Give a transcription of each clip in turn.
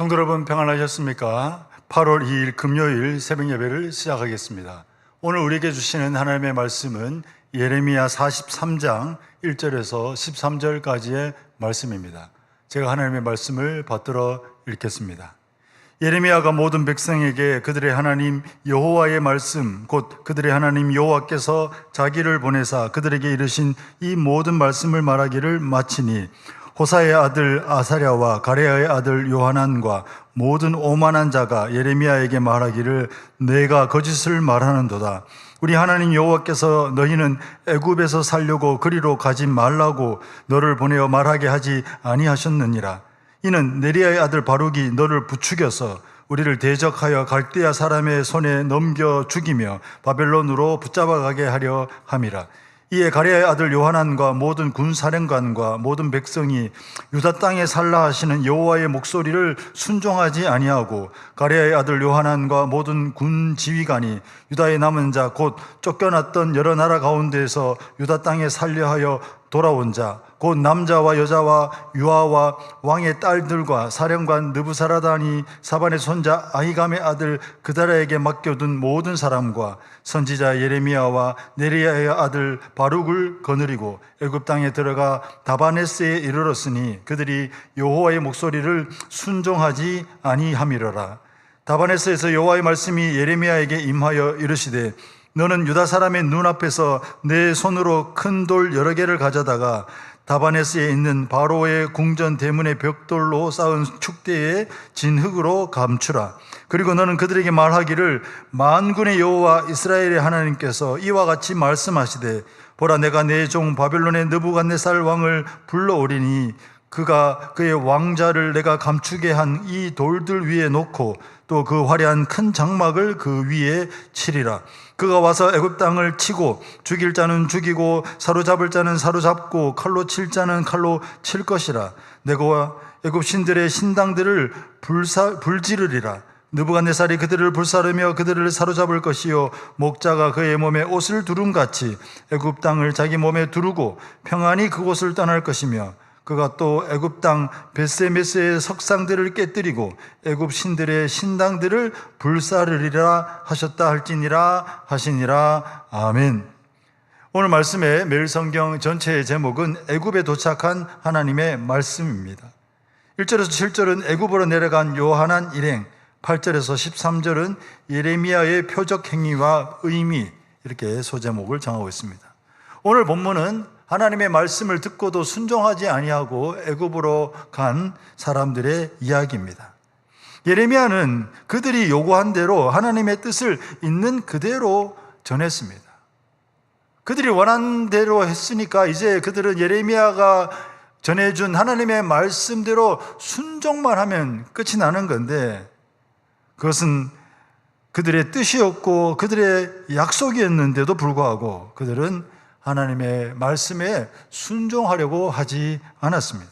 성도 여러분 평안하셨습니까? 8월 2일 금요일 새벽 예배를 시작하겠습니다. 오늘 우리에게 주시는 하나님의 말씀은 예레미야 43장 1절에서 13절까지의 말씀입니다. 제가 하나님의 말씀을 받들어 읽겠습니다. 예레미야가 모든 백성에게 그들의 하나님 여호와의 말씀 곧 그들의 하나님 여호와께서 자기를 보내사 그들에게 이르신 이 모든 말씀을 말하기를 마치니 호사의 아들 아사랴와 가레아의 아들 요하난과 모든 오만한 자가 예레미야에게 말하기를 내가 거짓을 말하는도다. 우리 하나님 여호와께서 너희는 애굽에서 살려고 그리로 가지 말라고 너를 보내어 말하게 하지 아니하셨느니라. 이는 네리아의 아들 바룩이 너를 부추겨서 우리를 대적하여 갈대아 사람의 손에 넘겨 죽이며 바벨론으로 붙잡아가게 하려 함이라. 이에 가랴의 아들 요하난과 모든 군사령관과 모든 백성이 유다 땅에 살라 하시는 여호와의 목소리를 순종하지 아니하고 가랴의 아들 요하난과 모든 군 지휘관이 유다의 남은 자 곧 쫓겨났던 여러 나라 가운데에서 유다 땅에 살려 하여 돌아온 자 곧 남자와 여자와 유아와 왕의 딸들과 사령관 느부사라단이 사반의 손자 아히감의 아들 그다라에게 맡겨둔 모든 사람과 선지자 예레미야와 네리야의 아들 바룩을 거느리고 애굽 땅에 들어가 다바네스에 이르렀으니 그들이 여호와의 목소리를 순종하지 아니함이로라. 다바네스에서 여호와의 말씀이 예레미야에게 임하여 이르시되 너는 유다 사람의 눈앞에서 내 손으로 큰 돌 여러 개를 가져다가 다바네스에 있는 바로의 궁전 대문의 벽돌로 쌓은 축대에 진 흙으로 감추라. 그리고 너는 그들에게 말하기를 만군의 여호와 이스라엘의 하나님께서 이와 같이 말씀하시되 보라 내가 내 종 바벨론의 느부갓네살 왕을 불러오리니 그가 그의 왕자를 내가 감추게 한 이 돌들 위에 놓고 또 그 화려한 큰 장막을 그 위에 치리라. 그가 와서 애굽 땅을 치고 죽일 자는 죽이고 사로잡을 자는 사로잡고 칼로 칠 자는 칼로 칠 것이라. 내가 애굽 신들의 신당들을 불사, 불지르리라. 느부갓네살이 그들을 불사르며 그들을 사로잡을 것이요 목자가 그의 몸에 옷을 두름 같이 애굽 땅을 자기 몸에 두르고 평안히 그곳을 떠날 것이며 그가 또 애굽 땅 베세메스의 석상들을 깨뜨리고 애굽 신들의 신당들을 불사르리라 하셨다 할지니라 하시니라 아멘. 오늘 말씀의 매일 성경 전체의 제목은 애굽에 도착한 하나님의 말씀입니다. 1절에서 7절은 애굽으로 내려간 요한한 일행, 8절에서 13절은 예레미야의 표적 행위와 의미 이렇게 소제목을 정하고 있습니다. 오늘 본문은 하나님의 말씀을 듣고도 순종하지 아니하고 애굽으로 간 사람들의 이야기입니다. 예레미야는 그들이 요구한 대로 하나님의 뜻을 있는 그대로 전했습니다. 그들이 원한 대로 했으니까 이제 그들은 예레미야가 전해준 하나님의 말씀대로 순종만 하면 끝이 나는 건데 그것은 그들의 뜻이었고 그들의 약속이었는데도 불구하고 그들은 하나님의 말씀에 순종하려고 하지 않았습니다.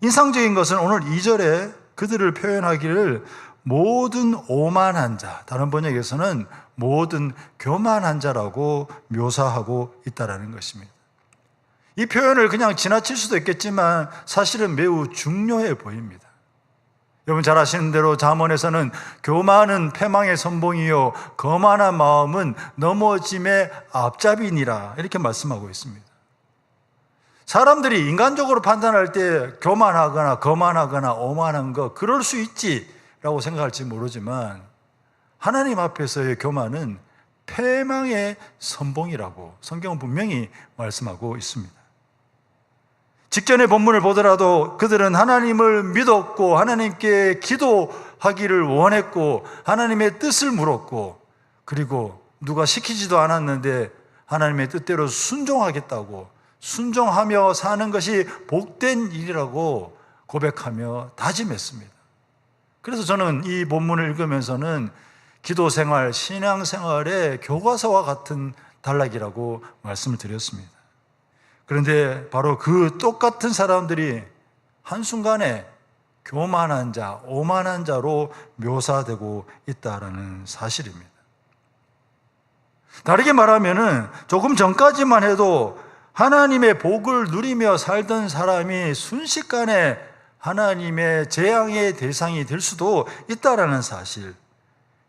인상적인 것은 오늘 2절에 그들을 표현하기를 모든 오만한 자, 다른 번역에서는 모든 교만한 자라고 묘사하고 있다는 것입니다. 이 표현을 그냥 지나칠 수도 있겠지만 사실은 매우 중요해 보입니다. 여러분 잘 아시는 대로 잠언에서는 교만은 패망의 선봉이요 거만한 마음은 넘어짐의 앞잡이니라 이렇게 말씀하고 있습니다. 사람들이 인간적으로 판단할 때 교만하거나 거만하거나 오만한 거 그럴 수 있지라고 생각할지 모르지만 하나님 앞에서의 교만은 패망의 선봉이라고 성경은 분명히 말씀하고 있습니다. 직전의 본문을 보더라도 그들은 하나님을 믿었고 하나님께 기도하기를 원했고 하나님의 뜻을 물었고 그리고 누가 시키지도 않았는데 하나님의 뜻대로 순종하겠다고 순종하며 사는 것이 복된 일이라고 고백하며 다짐했습니다. 그래서 저는 이 본문을 읽으면서는 기도 생활, 신앙 생활의 교과서와 같은 단락이라고 말씀을 드렸습니다. 그런데 바로 그 똑같은 사람들이 한순간에 교만한 자, 오만한 자로 묘사되고 있다는 사실입니다. 다르게 말하면 조금 전까지만 해도 하나님의 복을 누리며 살던 사람이 순식간에 하나님의 재앙의 대상이 될 수도 있다라는 사실.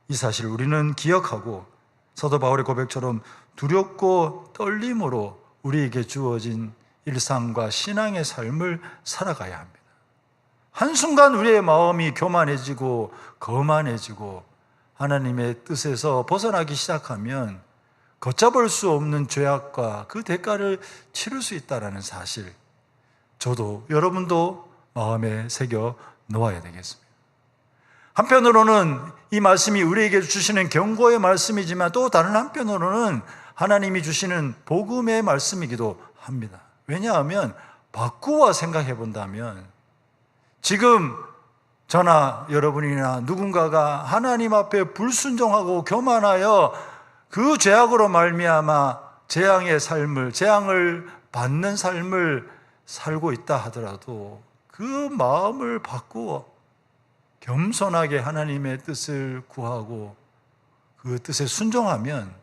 이 사실 우리는 기억하고 사도 바울의 고백처럼 두렵고 떨림으로 우리에게 주어진 일상과 신앙의 삶을 살아가야 합니다. 한순간 우리의 마음이 교만해지고 거만해지고 하나님의 뜻에서 벗어나기 시작하면 걷잡을 수 없는 죄악과 그 대가를 치를 수 있다는 사실. 저도 여러분도 마음에 새겨 놓아야 되겠습니다. 한편으로는 이 말씀이 우리에게 주시는 경고의 말씀이지만 또 다른 한편으로는 하나님이 주시는 복음의 말씀이기도 합니다. 왜냐하면 바꾸어 생각해 본다면 지금 저나 여러분이나 누군가가 하나님 앞에 불순종하고 교만하여 그 죄악으로 말미암아 재앙의 삶을 재앙을 받는 삶을 살고 있다 하더라도 그 마음을 바꾸어 겸손하게 하나님의 뜻을 구하고 그 뜻에 순종하면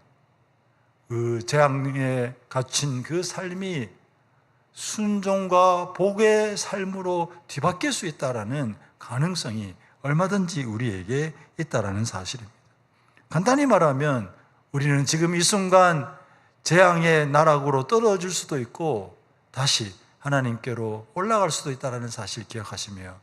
그 재앙에 갇힌 그 삶이 순종과 복의 삶으로 뒤바뀔 수 있다라는 가능성이 얼마든지 우리에게 있다라는 사실입니다. 간단히 말하면 우리는 지금 이 순간 재앙의 나락으로 떨어질 수도 있고 다시 하나님께로 올라갈 수도 있다라는 사실 기억하시며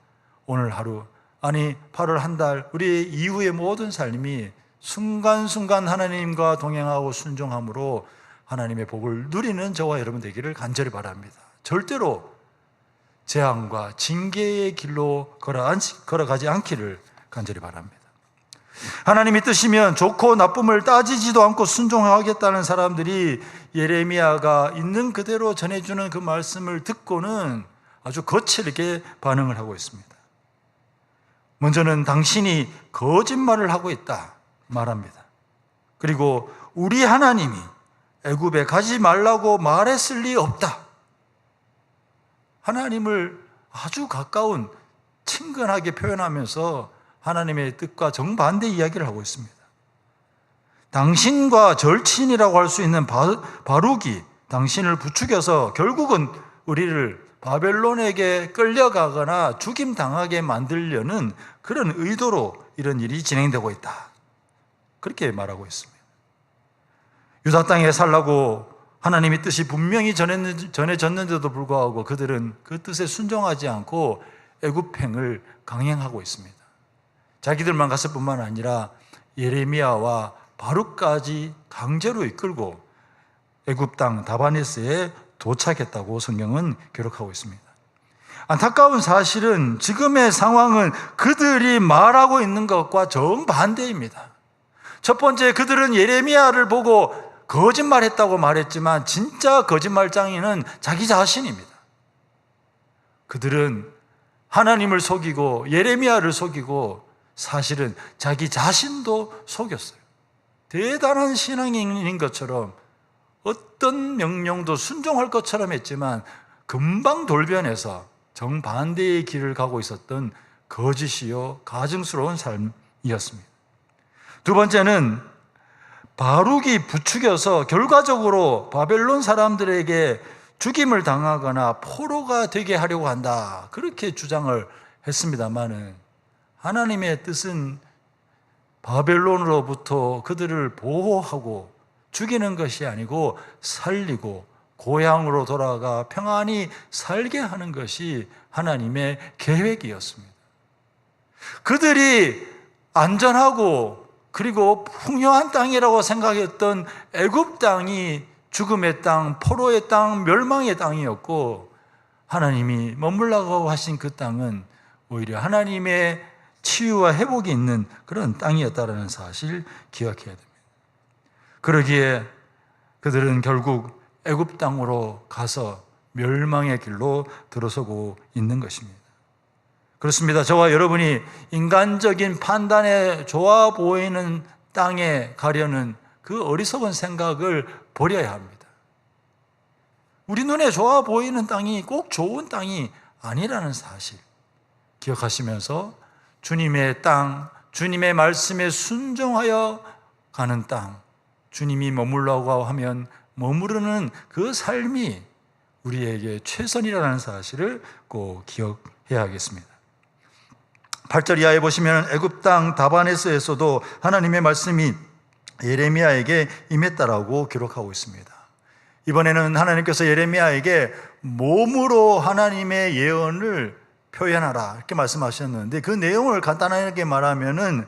오늘 하루 아니 8월 한 달 우리 이후의 모든 삶이 순간순간 하나님과 동행하고 순종함으로 하나님의 복을 누리는 저와 여러분 되기를 간절히 바랍니다. 절대로 재앙과 징계의 길로 걸어가지 않기를 간절히 바랍니다. 하나님이 뜻이면 좋고 나쁨을 따지지도 않고 순종하겠다는 사람들이 예레미야가 있는 그대로 전해주는 그 말씀을 듣고는 아주 거칠게 반응을 하고 있습니다. 먼저는 당신이 거짓말을 하고 있다 말합니다. 그리고 우리 하나님이 애굽에 가지 말라고 말했을 리 없다. 하나님을 아주 가까운 친근하게 표현하면서 하나님의 뜻과 정반대 이야기를 하고 있습니다. 당신과 절친이라고 할 수 있는 바룩이 당신을 부추겨서 결국은 우리를 바벨론에게 끌려가거나 죽임 당하게 만들려는 그런 의도로 이런 일이 진행되고 있다. 그렇게 말하고 있습니다. 유다 땅에 살라고 하나님의 뜻이 분명히 전해졌는데도 불구하고 그들은 그 뜻에 순종하지 않고 애굽행을 강행하고 있습니다. 자기들만 갔을 뿐만 아니라 예레미야와 바룩까지 강제로 이끌고 애굽 땅 다바네스에 도착했다고 성경은 기록하고 있습니다. 안타까운 사실은 지금의 상황은 그들이 말하고 있는 것과 정반대입니다. 첫 번째 그들은 예레미야를 보고 거짓말했다고 말했지만 진짜 거짓말장이는 자기 자신입니다. 그들은 하나님을 속이고 예레미야를 속이고 사실은 자기 자신도 속였어요. 대단한 신앙인인 것처럼 어떤 명령도 순종할 것처럼 했지만 금방 돌변해서 정반대의 길을 가고 있었던 거짓이요 가증스러운 삶이었습니다. 두 번째는 바룩이 부추겨서 결과적으로 바벨론 사람들에게 죽임을 당하거나 포로가 되게 하려고 한다. 그렇게 주장을 했습니다만은 하나님의 뜻은 바벨론으로부터 그들을 보호하고 죽이는 것이 아니고 살리고 고향으로 돌아가 평안히 살게 하는 것이 하나님의 계획이었습니다. 그들이 안전하고 그리고 풍요한 땅이라고 생각했던 애굽 땅이 죽음의 땅, 포로의 땅, 멸망의 땅이었고 하나님이 머물라고 하신 그 땅은 오히려 하나님의 치유와 회복이 있는 그런 땅이었다는 사실 기억해야 됩니다. 그러기에 그들은 결국 애굽 땅으로 가서 멸망의 길로 들어서고 있는 것입니다. 그렇습니다. 저와 여러분이 인간적인 판단에 좋아 보이는 땅에 가려는 그 어리석은 생각을 버려야 합니다. 우리 눈에 좋아 보이는 땅이 꼭 좋은 땅이 아니라는 사실 기억하시면서 주님의 땅, 주님의 말씀에 순종하여 가는 땅, 주님이 머물라고 하면 머무르는 그 삶이 우리에게 최선이라는 사실을 꼭 기억해야 해야 하겠습니다. 8절 이하에 보시면 애굽 땅 다바네스에서도 하나님의 말씀이 예레미야에게 임했다라고 기록하고 있습니다. 이번에는 하나님께서 예레미야에게 몸으로 하나님의 예언을 표현하라 이렇게 말씀하셨는데 그 내용을 간단하게 말하면은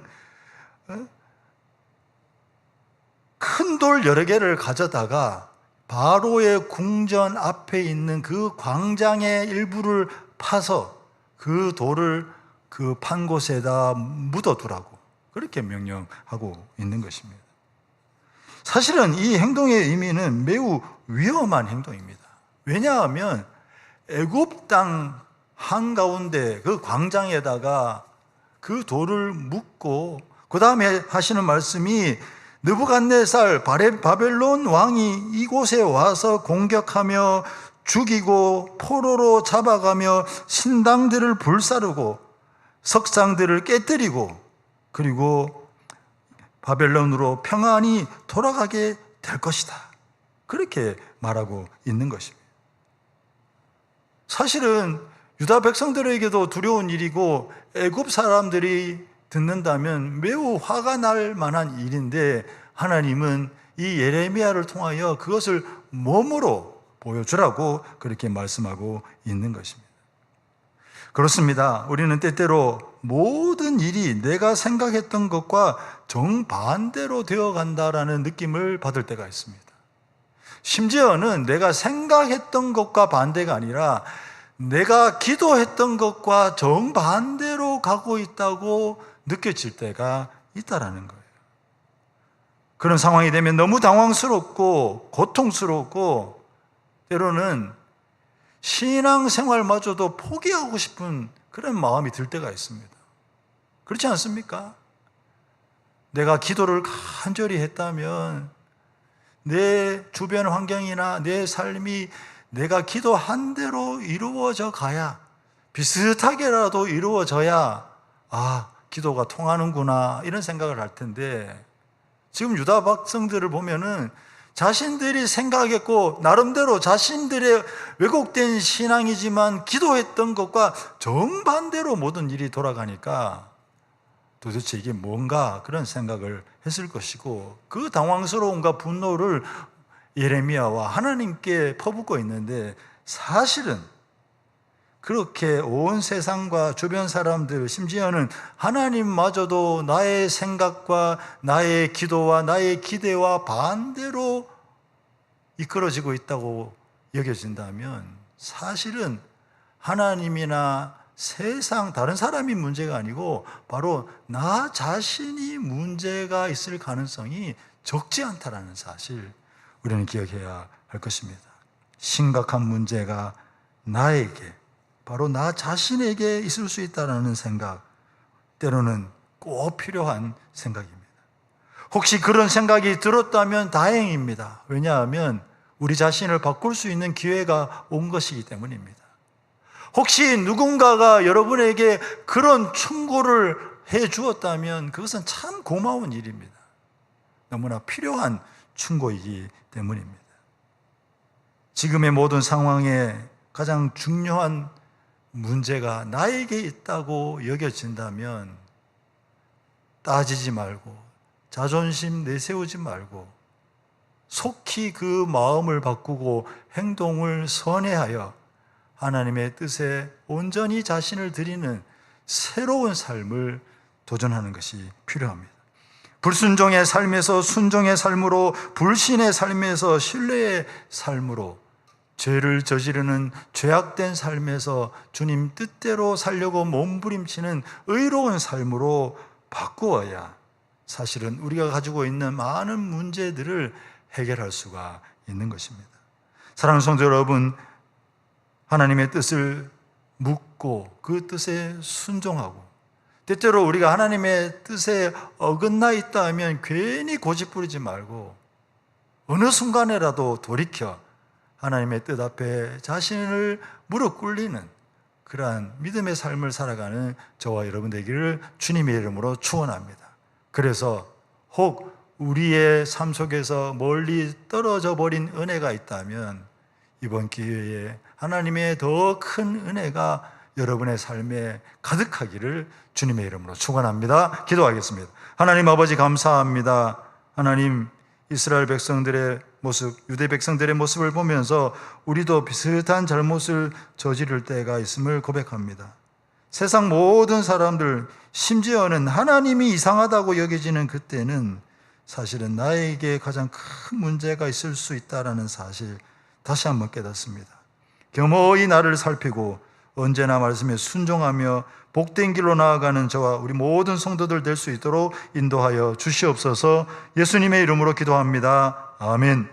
큰 돌 여러 개를 가져다가 바로의 궁전 앞에 있는 그 광장의 일부를 파서 그 돌을 그 판 곳에다 묻어두라고 그렇게 명령하고 있는 것입니다. 사실은 이 행동의 의미는 매우 위험한 행동입니다. 왜냐하면 애굽 땅 한가운데 그 광장에다가 그 돌을 묻고 그 다음에 하시는 말씀이 느부갓네살 바벨론 왕이 이곳에 와서 공격하며 죽이고 포로로 잡아가며 신당들을 불사르고 석상들을 깨뜨리고 그리고 바벨론으로 평안히 돌아가게 될 것이다. 그렇게 말하고 있는 것입니다. 사실은 유다 백성들에게도 두려운 일이고 애굽 사람들이 듣는다면 매우 화가 날 만한 일인데 하나님은 이 예레미야를 통하여 그것을 몸으로 보여주라고 그렇게 말씀하고 있는 것입니다. 그렇습니다. 우리는 때때로 모든 일이 내가 생각했던 것과 정반대로 되어 간다라는 느낌을 받을 때가 있습니다. 심지어는 내가 생각했던 것과 반대가 아니라 내가 기도했던 것과 정반대로 가고 있다고 느껴질 때가 있다라는 거예요. 그런 상황이 되면 너무 당황스럽고 고통스럽고 때로는 신앙 생활마저도 포기하고 싶은 그런 마음이 들 때가 있습니다. 그렇지 않습니까? 내가 기도를 간절히 했다면 내 주변 환경이나 내 삶이 내가 기도한 대로 이루어져 가야 비슷하게라도 이루어져야 아, 기도가 통하는구나 이런 생각을 할 텐데 지금 유다 백성들을 보면은 자신들이 생각했고 나름대로 자신들의 왜곡된 신앙이지만 기도했던 것과 정반대로 모든 일이 돌아가니까 도대체 이게 뭔가 그런 생각을 했을 것이고 그 당황스러움과 분노를 예레미야와 하나님께 퍼붓고 있는데 사실은 그렇게 온 세상과 주변 사람들, 심지어는 하나님마저도 나의 생각과 나의 기도와 나의 기대와 반대로 이끌어지고 있다고 여겨진다면 사실은 하나님이나 세상 다른 사람이 문제가 아니고 바로 나 자신이 문제가 있을 가능성이 적지 않다라는 사실 우리는 기억해야 할 것입니다. 심각한 문제가 나에게 바로 나 자신에게 있을 수 있다는 생각, 때로는 꼭 필요한 생각입니다. 혹시 그런 생각이 들었다면 다행입니다. 왜냐하면 우리 자신을 바꿀 수 있는 기회가 온 것이기 때문입니다. 혹시 누군가가 여러분에게 그런 충고를 해 주었다면 그것은 참 고마운 일입니다. 너무나 필요한 충고이기 때문입니다. 지금의 모든 상황에 가장 중요한 문제가 나에게 있다고 여겨진다면 따지지 말고 자존심 내세우지 말고 속히 그 마음을 바꾸고 행동을 선회하여 하나님의 뜻에 온전히 자신을 드리는 새로운 삶을 도전하는 것이 필요합니다. 불순종의 삶에서 순종의 삶으로, 불신의 삶에서 신뢰의 삶으로, 죄를 저지르는 죄악된 삶에서 주님 뜻대로 살려고 몸부림치는 의로운 삶으로 바꾸어야 사실은 우리가 가지고 있는 많은 문제들을 해결할 수가 있는 것입니다. 사랑하는 성도 여러분, 하나님의 뜻을 묻고 그 뜻에 순종하고 때때로 우리가 하나님의 뜻에 어긋나 있다 하면 괜히 고집 부리지 말고 어느 순간에라도 돌이켜 하나님의 뜻 앞에 자신을 무릎 꿇리는 그러한 믿음의 삶을 살아가는 저와 여러분 되기를 주님의 이름으로 축원합니다. 그래서 혹 우리의 삶 속에서 멀리 떨어져 버린 은혜가 있다면 이번 기회에 하나님의 더 큰 은혜가 여러분의 삶에 가득하기를 주님의 이름으로 축원합니다. 기도하겠습니다. 하나님 아버지 감사합니다. 하나님 이스라엘 백성들의 모습, 유대 백성들의 모습을 보면서 우리도 비슷한 잘못을 저지를 때가 있음을 고백합니다. 세상 모든 사람들, 심지어는 하나님이 이상하다고 여겨지는 그때는 사실은 나에게 가장 큰 문제가 있을 수 있다라는 사실 다시 한번 깨닫습니다. 겸허히 나를 살피고 언제나 말씀에 순종하며 복된 길로 나아가는 저와 우리 모든 성도들 될 수 있도록 인도하여 주시옵소서 예수님의 이름으로 기도합니다. 아멘.